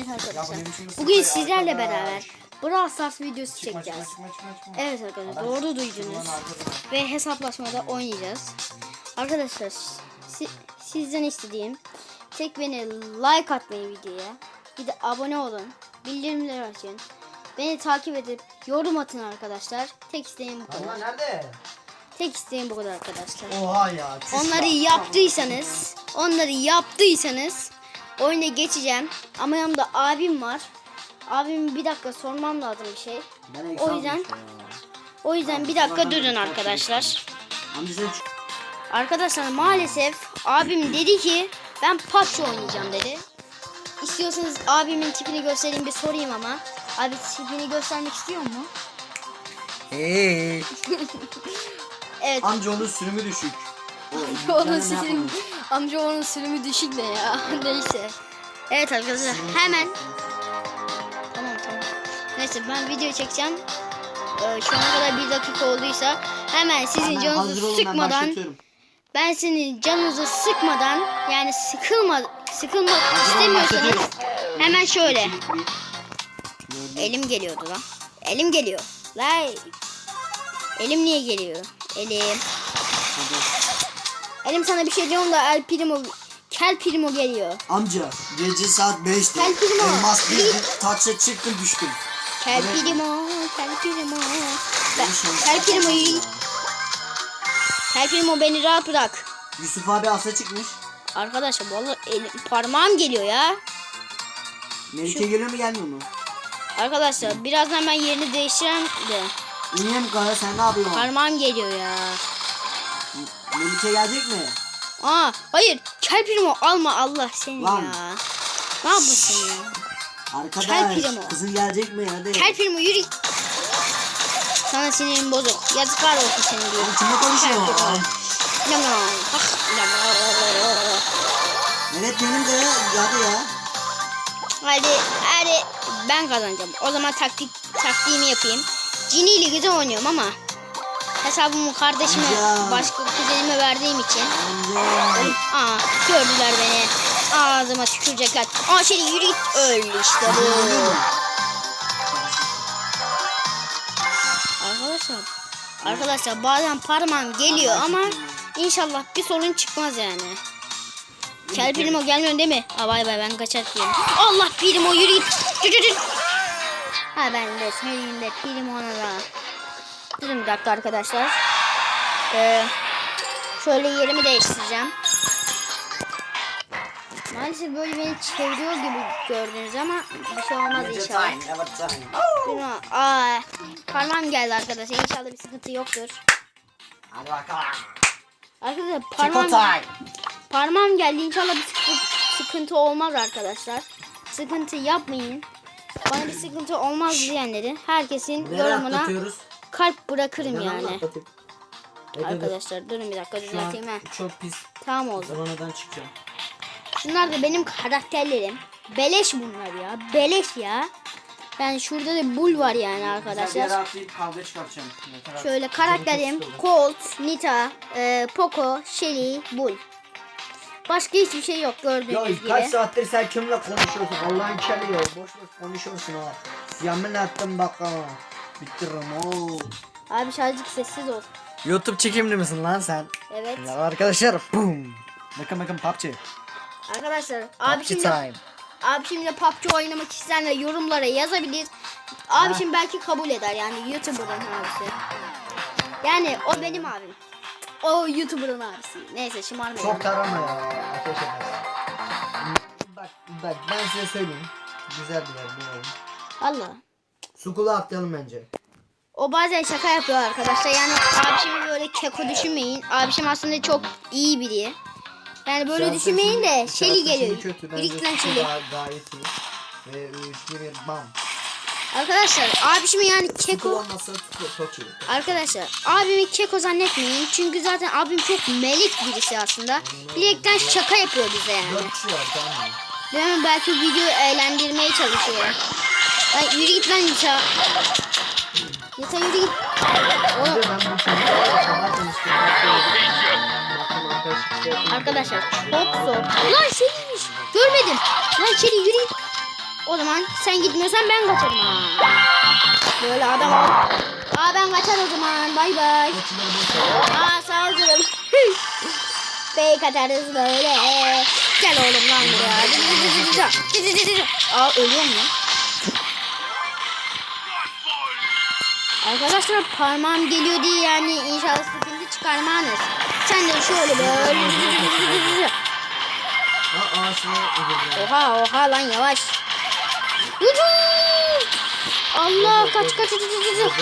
Evet arkadaşlar. Bugün sizlerle beraber Brawl Stars videosu Çıkma, çekeceğiz. çıkma, çıkma, çıkma. Evet arkadaşlar doğru duydunuz. Ve hesaplaşmada oynayacağız. Arkadaşlar si- sizden istediğim tek beni like atmayı videoya. Bir de abone olun. Bildirimleri açın. Beni takip edip yorum atın arkadaşlar. Tek isteğim bu Allah kadar. nerede? Tek isteğim bu kadar arkadaşlar. Oha ya. Onları ya. yaptıysanız, onları yaptıysanız oyuna geçeceğim. Ama yanımda abim var. Abim bir dakika sormam lazım bir şey. Ben O yüzden o yüzden bir dakika durun arkadaşlar. Sen ç- Arkadaşlar maalesef abim dedi ki ben PUBG oynayacağım dedi. İstiyorsanız abimin tipini göstereyim bir sorayım ama. Abi tipini göstermek istiyor mu? Hey. Evet. Amca onun sürümü düşük. Onun sürümü. Amca onun sürümü düşük ne ya? Neyse. Evet arkadaşlar hemen Tamam tamam. Neyse ben video çekeceğim. Ee, şu ana kadar bir dakika olduysa hemen sizin Hemen canınızı olun ben sıkmadan başlatıyorum. ben senin canınızı sıkmadan yani sıkılma sıkılmak istemiyorsanız hemen şöyle. Elim geliyordu lan. Elim geliyor. Lay. Elim niye geliyor? Elim. Elim sana bir şey diyorum da El Primo Kel Primo geliyor. Amca gece saat 5'te Gel kızım o. elmas bir taçla çıktım düştüm. Kel Evet. Primo, Kel Primo. Ben, Kel Primo, git. Kel Primo beni rahat bırak. Yusuf abi asa çıkmış. Arkadaşlar vallahi elim, parmağım geliyor ya. Melike geliyor mu gelmiyor mu? Arkadaşlar birazdan ben yerini değiştireceğim de İniye mi kara sen ne yapıyorsun? parmağım geliyor ya. Melike gelecek mi? Aa hayır Kel Primo alma Allah seni Lan. ya. Ne yapıyorsun ya? Arkadaş Primo. kızın gelecek mi hadi. Kel Primo yürü. Sana sinirim bozuk. Yazıklar olsun senin diyorum. Kimle konuşuyor? Kel Nam. Ah, nam nam. Evet benim de hadi ya. Hadi hadi ben kazanacağım. O zaman taktik taktiğimi yapayım. Cini ile güzel oynuyorum ama hesabımı kardeşime başka kuzenime verdiğim için aa gördüler beni. Ağzıma tükürecekler. Aa şey yürü git öl işte bu. Arkadaşlar Arkadaşlar bazen parmağım geliyor ama inşallah bir sorun çıkmaz yani. Kel Primo gelmiyorsun değil mi? Aa vay vay ben kaçar diyorum. Allah Primo yürü git. Ha ben de senin de Primo'na da. Durun bir dakika arkadaşlar. Ee, şöyle yerimi değiştireceğim. Maalesef böyle beni çeviriyor gibi gördünüz ama bir şey olmaz inşallah. Primo, aa, parmağım geldi arkadaşlar. İnşallah bir sıkıntı yoktur. Hadi bakalım. Arkadaşlar parmağım, parmağım geldi. İnşallah bir sıkıntı, sıkıntı olmaz arkadaşlar. Sıkıntı yapmayın. Bana bir sıkıntı olmaz diyenlerin herkesin Nereye yorumuna atlatıyoruz? Kalp bırakırım Ben yani. Arkadaşlar durun bir dakika düzelteyim ha. çok pis Tamam oldu. zıvanadan çıkacağım. Şunlar da benim karakterlerim. Beleş bunlar ya. Beleş ya. Yani şurada da bul var yani Güzel bir arkadaşlar. kavga çıkartacağım. Şöyle karakterim. Colt, Nita, e, Poco, Shelly, Bull. Başka hiçbir şey yok Ya gördüğünüz kaç gibi. saattir sen kimle konuşuyorsun? Allah'ın keli ya. Boş boş konuşuyorsun ha. Yemin ettim bak ha. Bitiririm oo. Abi şarjık sessiz ol. YouTube çekimli misin lan sen? Evet. Merhaba arkadaşlar. Boom. Bakın bakın PUBG. Arkadaşlar abi PUBG şimdi time. abi şimdi PUBG oynamak isteyenler yorumlara yazabilir. Abi şimdi belki kabul eder yani YouTuber'ın abisi. Yani o benim abim. O YouTuber'ın abisi. Neyse şımarmayın. Çok tarama ya. Ateş edersin. Bak bak ben size söyleyeyim. Güzel bir yer bu oyun. Allah. Sukula atlayalım bence. O bazen şaka yapıyor arkadaşlar. Yani abişimi böyle keko düşünmeyin. Abişim aslında çok iyi biri. Yani böyle Şarkı düşünmeyin de Şeli geliyor. Birikten Şeli. Gayet iyi. Ve 3 1 bam. Arkadaşlar abişimi yani keko. Arkadaşlar abimi keko zannetmeyin. Çünkü zaten abim çok melik birisi aslında. Bilerekten şaka yapıyor bize yani. 4 kişi var tamam mı? Değil mi? Belki videoyu eğlendirmeye çalışıyor. Lan yürü git lan Nisa. Nisa yürü git. Arkadaşlar çok zor. Lan şeymiş. Görmedim. Lan Şeli yürü git. O zaman sen gitmiyorsan ben kaçarım. Böyle adam ol. Aa ben kaçar o zaman. Bay bay. Aa sağ ol canım. Fake böyle. Gel oğlum lan buraya. Aa ölüyorum lan. Arkadaşlar parmağım geliyor diye yani inşallah sıkıntı çıkarmanız. Sen de şöyle böyle. Oha oha lan yavaş. Allah kaç kaç kaç kaç.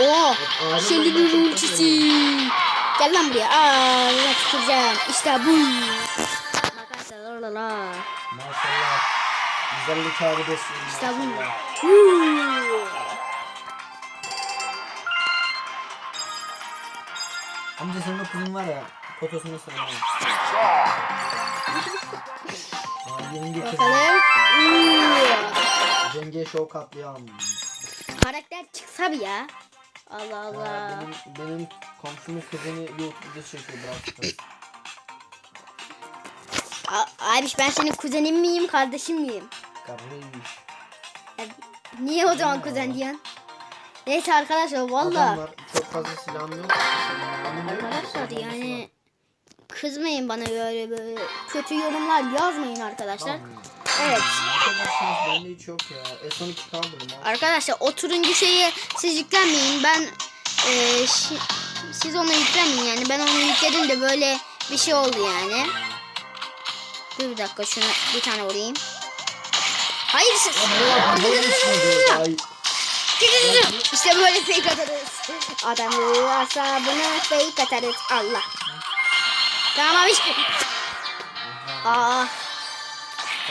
Oo, şimdi bir ultisi. Gel lan buraya. Aa, ne tüküreceğim. İşte bu. Arkadaşlar la la. Maşallah. Güzellik abidesin. İşte bu. Maşallah. Huu. Amca senin o kızın var ya. Fotosunu sana. Aa, yenge kız. Bakalım. Yenge şov katliam. Karakter çıksa bir ya. Allah Aa, Allah. benim, benim komşumun kızını YouTube'da çekiyor bırak. A- Abiş ben senin kuzenin miyim kardeşin miyim? Ya, niye o zaman kuzen diyorsun? Neyse arkadaşlar valla. Çok fazla silahım yok. Arkadaşlar yani kızmayın bana böyle böyle kötü yorumlar yazmayın arkadaşlar. Tamam. Evet. Yapamazsınız, Bende hiç yok ya. S12 kaldırın ha. Arkadaşlar o turuncu şeyi siz yüklenmeyin. Ben e, şi- siz onu yüklemeyin yani. Ben onu yükledim de böyle bir şey oldu yani. Dur bir dakika şuna bir tane vurayım. Hayır siz. İşte böyle fake atarız. Adamı asabına fake atarız. Allah. Tamam abi. Aa,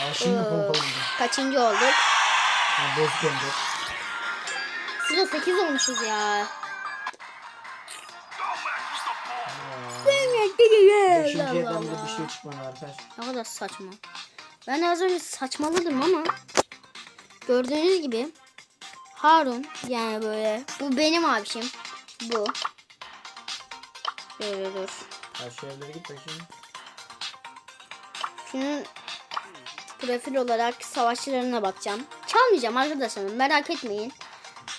Aa, şimdi Ee. kaçıncı olduk? Boz gönder. Sıra 8 olmuşuz ya. Beşinci Allah evden de bir şey çıkmadı arkadaş. Ne kadar saçma. Ben az önce saçmaladım ama gördüğünüz gibi Harun yani böyle bu benim abişim. Bu. Dur dur. Karşı evlere git bakayım. Şunun profil olarak savaşçılarına bakacağım. Çalmayacağım arkadaşlar merak etmeyin.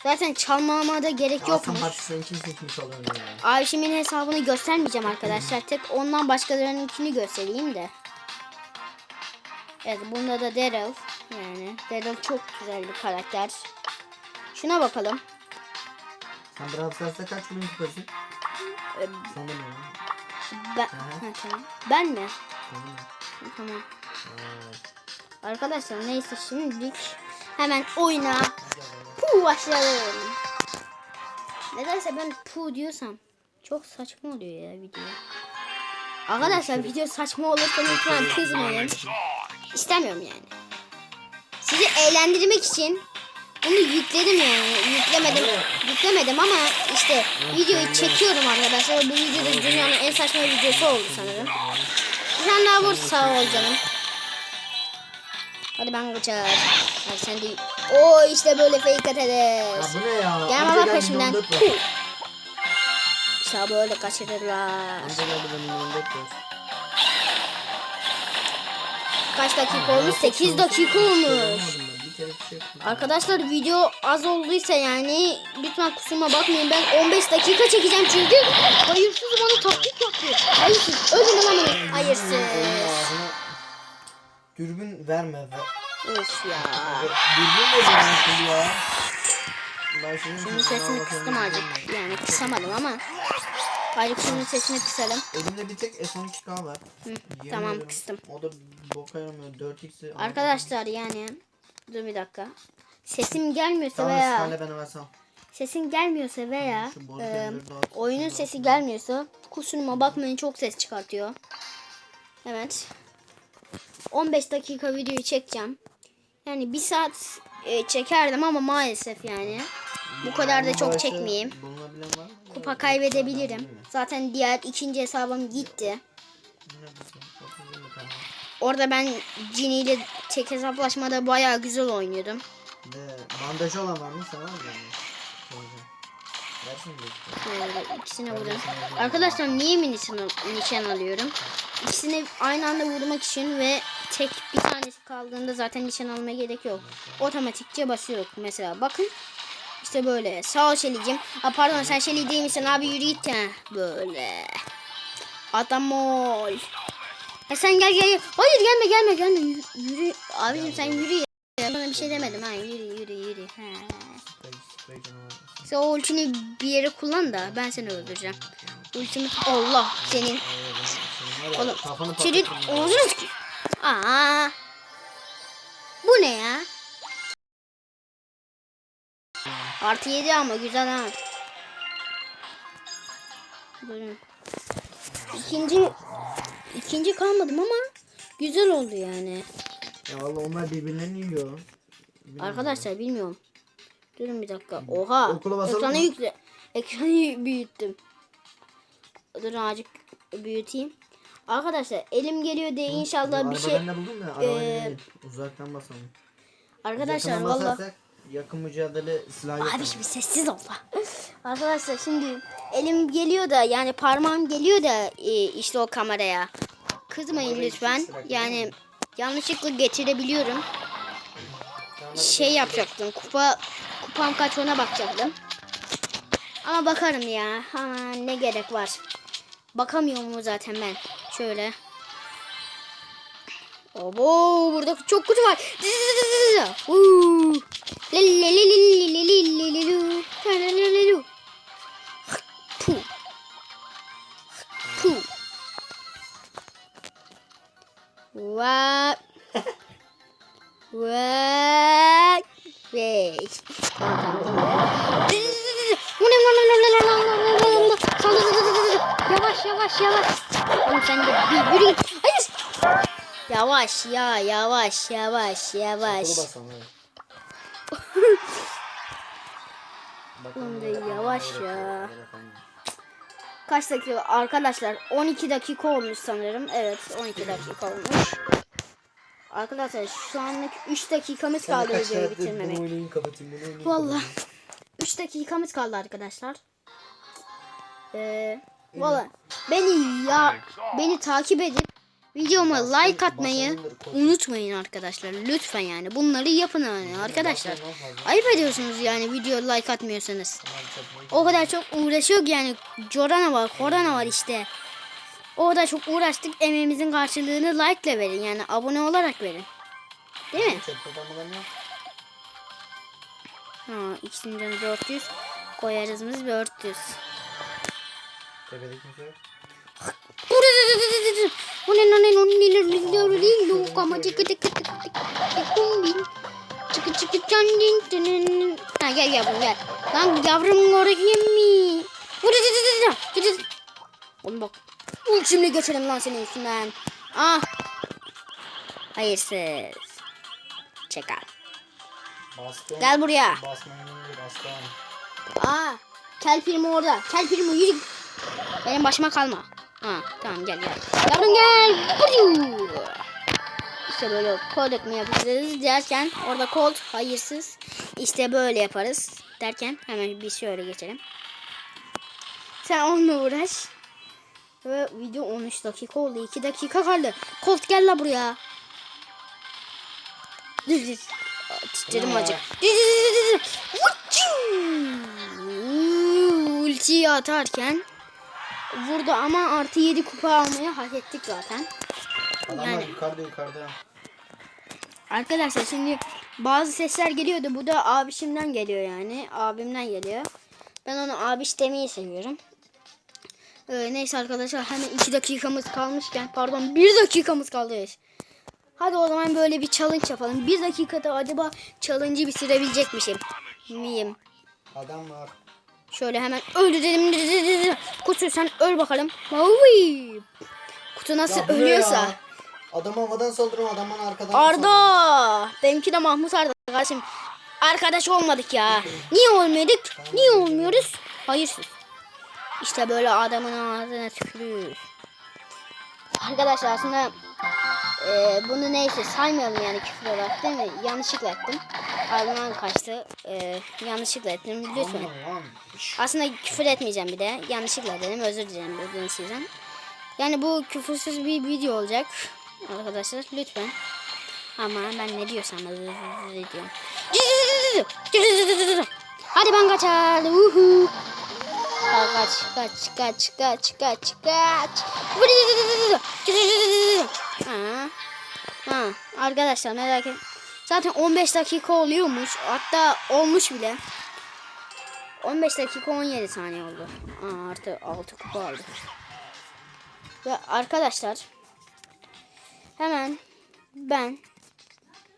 Zaten çalmama da gerek Alsan yokmuş. partisini kim seçmiş oluyor ya? Ayşem'in hesabını göstermeyeceğim arkadaşlar. Tek ondan başkalarınınkini göstereyim de. Evet bunda da Daryl. Yani Daryl çok güzel bir karakter. Şuna bakalım. Sen Brawl Stars'ta kaç bölüm kupasın? Ee, Sen de mi? Ben, ha, tamam. ben mi? Tamam. Tamam. Aa, Arkadaşlar neyse şimdilik hemen bakalım. Puh başlayalım. Nedense ben pu diyorsam çok saçma oluyor ya video. Arkadaşlar video saçma olursa lütfen kızmayın. İstemiyorum yani. Sizi eğlendirmek için bunu yükledim yani. Yüklemedim. Yüklemedim ama işte videoyu çekiyorum arkadaşlar. Bu videoda dünyanın en saçma videosu oldu sanırım. Tane daha vur sağ ol canım. Hadi ben kaçar. Hadi sen de. Oo işte böyle fake Ya atarız. bu ne ya? Lan geldi, peşimden. İşte böyle kaçırırlar. Kaç dakika olmuş? 8 dakika olmuş. Arkadaşlar video az olduysa yani lütfen kusuruma bakmayın. Ben 15 dakika çekeceğim çünkü hayırsız bana taktik yapıyor. Hayırsız. Öldürme lan beni. Hayırsız. Dürbün verme. Ver. Of ya. Dürbün de vermesin ya. Ben şimdi, Şimdi sesini kıstım azıcık. Yani kısamadım ama. Azıcık şimdi sesini kısalım. Elimde bir tek S12K var. Yemin tamam, kıstım. O da boka yaramıyor. 4x'i. Arkadaşlar yani dur bir dakika. Sesim gelmiyorsa Tamam veya sesin gelmiyorsa veya e, oyunun sesi gelmiyorsa kusuruma bakmayın çok ses çıkartıyor. Evet. 15 dakika videoyu çekeceğim. Yani bir saat e, çekerdim ama maalesef yani. Bu kadar da çok çekmeyeyim. Kupa kaybedebilirim. Zaten diğer ikinci hesabım gitti. Orada ben Ginny ile tek hesaplaşmada bayağı güzel oynuyordum. De bandajı olan var mı? Sana mı? Versin. Şöyle ikisine. Arkadaşlar niye mini nişan, nişan alıyorum? İkisini aynı anda vurmak için ve tek bir tanesi kaldığında zaten nişan almaya gerek yok. Otomatikçe basıyor mesela. Bakın. İşte böyle. Sağ ol Şeli'cim. Aa, pardon sen Şeli değil misin abi yürü git. Böyle. Adam ol. Ya sen gel gel. Hayır gelme gelme gelme. Yürü. yürü. Abicim sen yürü ya. Ben Sana bir şey demedim ha. Yürü yürü yürü. Canavar. Sen o ultini bir yere kullan da ben seni öldüreceğim. Ultimi Allah senin. Oğlum senin ağzını. Aa. Bu ne ya? Artı yedi ama güzel ha. Buyurun. İkinci ikinci kalmadım ama güzel oldu yani. Ya valla onlar birbirlerini yiyor. Bilmiyorum. Arkadaşlar bilmiyorum. Durun bir dakika. Oha. Ekranı yükle. Ekranı büyüttüm. Dur azıcık büyüteyim. Arkadaşlar elim geliyor diye inşallah bir şey. Arabadan ne buldun da değil. Uzaktan basalım. Arkadaşlar valla. Yakın mücadele silahı yok. Abi bir sessiz ol. Arkadaşlar şimdi elim geliyor da yani parmağım geliyor da e, işte o kameraya. Kızmayın lütfen. Yani yanlışlıkla getirebiliyorum. Şey yapacaktım. Kupa kupam kaç ona bakacaktım. Ama bakarım ya. Aman ne gerek var. Bakamıyor mu zaten ben. Şöyle. Obo burada çok kutu var. Uuu. What? What? Wait. Yavaş yavaş yavaş. Oğlum sen de bir yürü. Hayır. Yavaş ya yavaş yavaş yavaş. Oğlum da yavaş ya. Kaç dakika arkadaşlar 12 dakika olmuş sanırım. Evet 12 dakika olmuş. Arkadaşlar şu anlık 3 dakikamız kaldı videoyu bitirmemek. Valla kapatayım. 3 dakikamız kaldı arkadaşlar. Ee, valla beni ya beni takip edip videoma like atmayı unutmayın arkadaşlar. Lütfen yani bunları yapın yani arkadaşlar. Fazla. Ayıp ediyorsunuz yani video like atmıyorsanız. O kadar çok uğraşıyor ki yani Corana var, Korana var işte. O kadar çok uğraştık emeğimizin karşılığını like ile verin yani abone olarak verin. Değil mi? Ha ikisinin canı 400. Koyarız biz 400. Tepede kimse yok. Bu ne lan ne ne ne ne kama çıkı tıkı tıkı tıkı kumbin. Çıkı çıkı çandin tının. Ha gel gel bu gel. Lan yavrum oraya mi? Oğlum bak. Uy şimdi geçelim lan senin üstünden. Ah. Hayırsız. Çekal. Bastım. Gel buraya. Basmayın bastım. Aa. Kel filmi orada. Kel filmi yürü. Benim başıma kalma. Ha tamam gel gel. Yavrum gel. İşte böyle kol dökme yapacağız derken orada kol hayırsız. İşte böyle yaparız derken hemen bir şöyle geçelim. Sen onunla uğraş. Ve video 13 dakika oldu. 2 dakika kaldı. Colt gel la buraya. Dur. Aa, Titredim. Vuçuu! Ultiyi atarken vurdu ama artı 7 kupa almayı hak ettik zaten. Adamlar Yani. yukarıda yukarıda. Arkadaşlar şimdi bazı sesler geliyordu. Bu da abişimden geliyor yani. Abimden geliyor. Ben onu abiş demeyi seviyorum. Ee, neyse arkadaşlar hemen 2 dakikamız kalmışken pardon 1 dakikamız kaldı. Hadi o zaman böyle bir challenge yapalım. 1 dakikada acaba challenge'ı bitirebilecekmişim. Miyim? Adam var. Şöyle hemen öldürelim. Kutu sen öl bakalım. Mavi. Kutu nasıl Ya ölüyorsa. ya? Adam havadan saldırıyor adam bana arkadan Arda. Benimki de Mahmut Arda kardeşim. Arkadaş olmadık ya. Niye olmadık? Niye olmuyoruz? Hayırsız. İşte böyle adamın ağzına tükürüyoruz. Arkadaşlar aslında e, bunu neyse saymayalım yani küfür olarak değil mi? Yanlışlıkla ettim. Ardından kaçtı. E, yanlışlıkla ettim. Lütfen. Aslında küfür etmeyeceğim bir de. Yanlışlıkla dedim. Özür dilerim bugün sizden. Yani bu küfürsüz bir video olacak. Arkadaşlar lütfen. Ama ben ne diyorsam diyorum. Hadi ben kaçar. Uhu. Kaç kaç kaç kaç kaç kaç. Ha. Arkadaşlar merak et. Zaten 15 dakika oluyormuş. Hatta olmuş bile. 15 dakika 17 saniye oldu. Aa, artı 6 kupa aldı. Ve arkadaşlar hemen ben